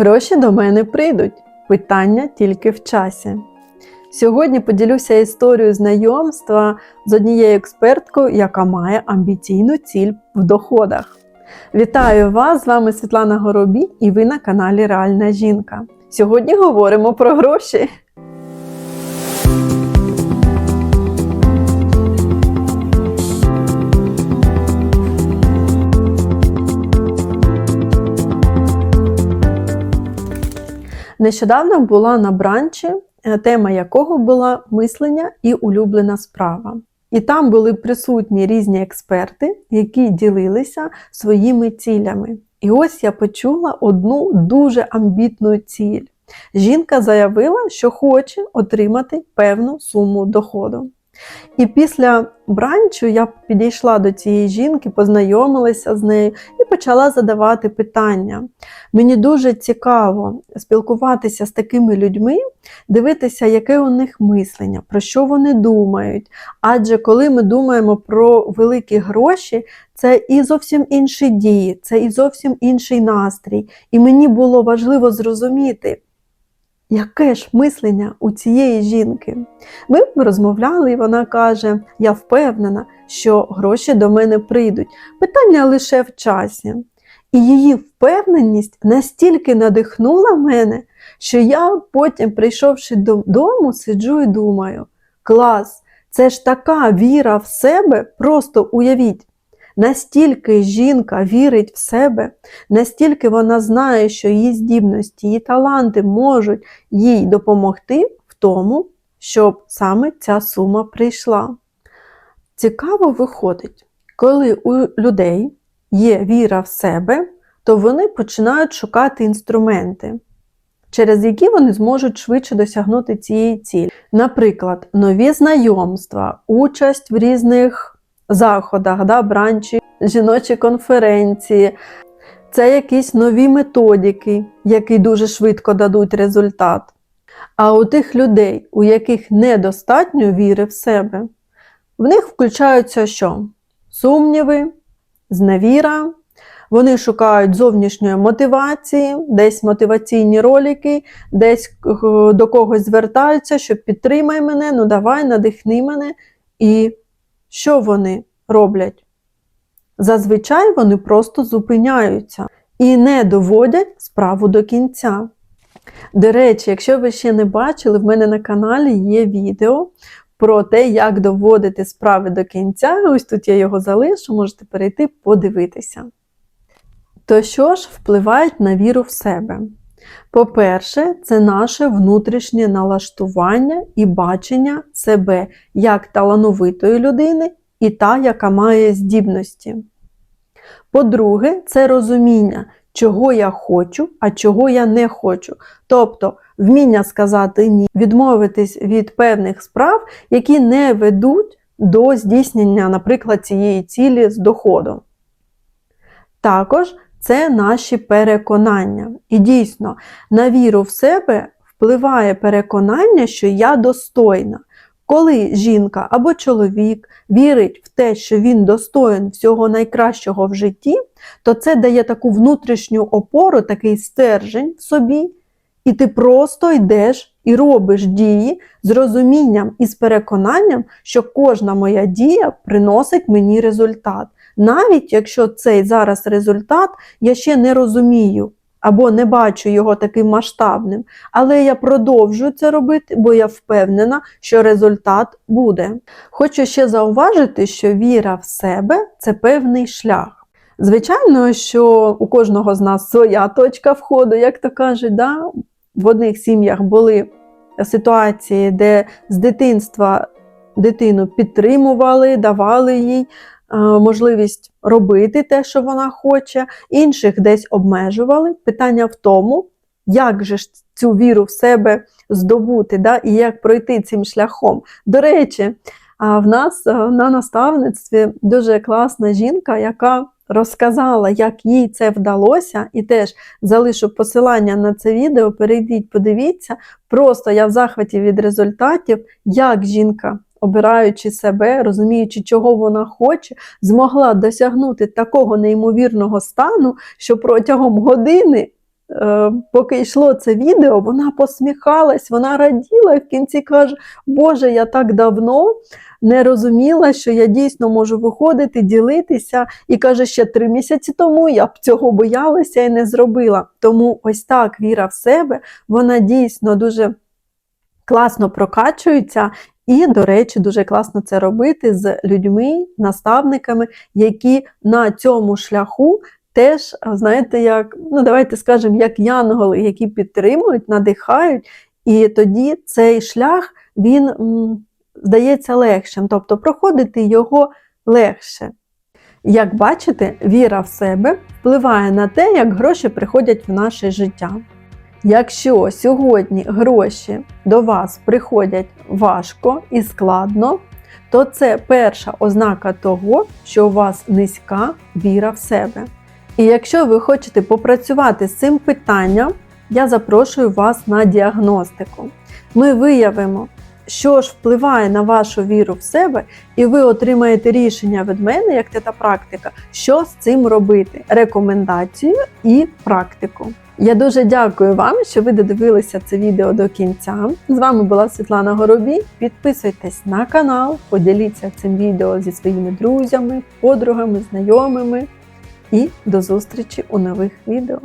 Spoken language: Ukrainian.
Гроші до мене прийдуть. Питання тільки в часі. Сьогодні поділюся історією знайомства з однією експерткою, яка має амбіційну ціль в доходах. Вітаю вас! З вами Світлана Горобій і ви на каналі Реальна жінка. Сьогодні говоримо про гроші. Нещодавно була на бранчі, е, тема якого була мислення і улюблена справа. І там були присутні різні експерти, які ділилися своїми цілями. І ось я почула одну дуже амбітну ціль. Жінка заявила, що хоче отримати певну суму доходу. І після бранчу я підійшла до цієї жінки, познайомилася з нею і почала задавати питання. Мені дуже цікаво спілкуватися з такими людьми, дивитися, яке у них мислення, про що вони думають. Адже коли ми думаємо про великі гроші, це і зовсім інші дії, це і зовсім інший настрій. І мені було важливо зрозуміти. Яке ж мислення у цієї жінки? Ми розмовляли, і вона каже: Я впевнена, що гроші до мене прийдуть. Питання лише в часі. І її впевненість настільки надихнула мене, що я потім, прийшовши додому, сиджу і думаю: клас, це ж така віра в себе, просто уявіть. Настільки жінка вірить в себе, настільки вона знає, що її здібності, її таланти можуть їй допомогти в тому, щоб саме ця сума прийшла. Цікаво виходить, коли у людей є віра в себе, то вони починають шукати інструменти, через які вони зможуть швидше досягнути цієї цілі. Наприклад, нові знайомства, участь в різних заходах, да, бранчі, жіночі конференції. Це якісь нові методики, які дуже швидко дадуть результат. А у тих людей, у яких недостатньо віри в себе, в них включаються що? Сумніви, зневіра, вони шукають зовнішньої мотивації, десь мотиваційні ролики, десь до когось звертаються, що підтримай мене, ну давай, надихни мене. І що вони роблять? Зазвичай вони просто зупиняються і не доводять справу до кінця. До речі, якщо ви ще не бачили, в мене на каналі є відео про те, як доводити справи до кінця. Ось тут я його залишу, можете перейти подивитися. То що ж впливають на віру в себе? По-перше, це наше внутрішнє налаштування і бачення себе як талановитої людини і та, яка має здібності. По-друге, це розуміння, чого я хочу, а чого я не хочу. Тобто вміння сказати ні, відмовитись від певних справ, які не ведуть до здійснення, наприклад, цієї цілі з доходом. Також це наші переконання. І дійсно, на віру в себе впливає переконання, що я достойна. Коли жінка або чоловік вірить в те, що він достоїн всього найкращого в житті, то це дає таку внутрішню опору, такий стержень в собі, і ти просто йдеш і робиш дії з розумінням і з переконанням, що кожна моя дія приносить мені результат. Навіть якщо цей зараз результат я ще не розумію або не бачу його таким масштабним, але я продовжую це робити, бо я впевнена, що результат буде. Хочу ще зауважити, що віра в себе це певний шлях. Звичайно, що у кожного з нас своя точка входу, як то кажуть, да? в одних сім'ях були ситуації, де з дитинства дитину підтримували, давали їй можливість робити те, що вона хоче, інших десь обмежували. Питання в тому, як же ж цю віру в себе здобути, да, і як пройти цим шляхом. До речі, в нас на наставництві дуже класна жінка, яка розказала, як їй це вдалося, і теж залишу посилання на це відео. Перейдіть, подивіться. Просто я в захваті від результатів, як жінка обираючи себе, розуміючи, чого вона хоче, змогла досягнути такого неймовірного стану, що протягом години е, поки йшло це відео, вона посміхалась, вона раділа і в кінці каже: Боже, я так давно не розуміла, що я дійсно можу виходити, ділитися. І каже, ще три місяці тому я б цього боялася і не зробила. Тому ось так віра в себе, вона дійсно дуже класно прокачується. І, до речі, дуже класно це робити з людьми, наставниками, які на цьому шляху теж, знаєте, як, ну давайте скажемо, як янголи, які підтримують, надихають, і тоді цей шлях він м, здається легшим, тобто проходити його легше. Як бачите, віра в себе впливає на те, як гроші приходять в наше життя. Якщо сьогодні гроші до вас приходять важко і складно, то це перша ознака того, що у вас низька віра в себе. І якщо ви хочете попрацювати з цим питанням, я запрошую вас на діагностику. Ми виявимо, що ж впливає на вашу віру в себе, і ви отримаєте рішення від мене, як тета практика, що з цим робити: рекомендацію і практику. Я дуже дякую вам, що ви додивилися це відео до кінця. З вами була Світлана Горобій. Підписуйтесь на канал, поділіться цим відео зі своїми друзями, подругами, знайомими. І до зустрічі у нових відео.